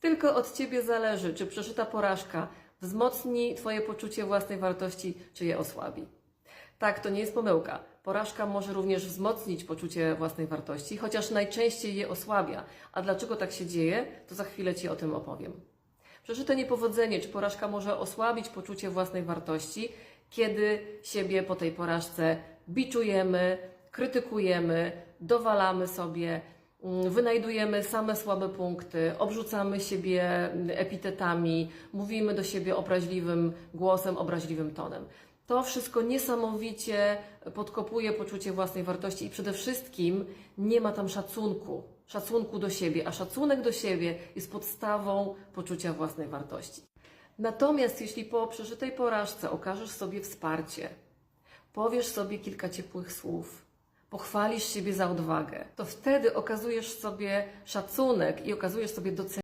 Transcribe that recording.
Tylko od Ciebie zależy, czy przeżyta porażka wzmocni Twoje poczucie własnej wartości, czy je osłabi. Tak, to nie jest pomyłka. Porażka może również wzmocnić poczucie własnej wartości, chociaż najczęściej je osłabia. A dlaczego tak się dzieje, to za chwilę Ci o tym opowiem. Przeżyte niepowodzenie czy porażka może osłabić poczucie własnej wartości, kiedy siebie po tej porażce biczujemy, krytykujemy, dowalamy sobie, wynajdujemy same słabe punkty, obrzucamy siebie mm, epitetami, mówimy do siebie obraźliwym głosem, obraźliwym tonem. To wszystko niesamowicie podkopuje poczucie własnej wartości i przede wszystkim nie ma tam szacunku, szacunku do siebie, a szacunek do siebie jest podstawą poczucia własnej wartości. Natomiast jeśli po przeżytej porażce okażesz sobie wsparcie, powiesz sobie kilka ciepłych słów, pochwalisz siebie za odwagę, to wtedy okazujesz sobie szacunek i okazujesz sobie docenienie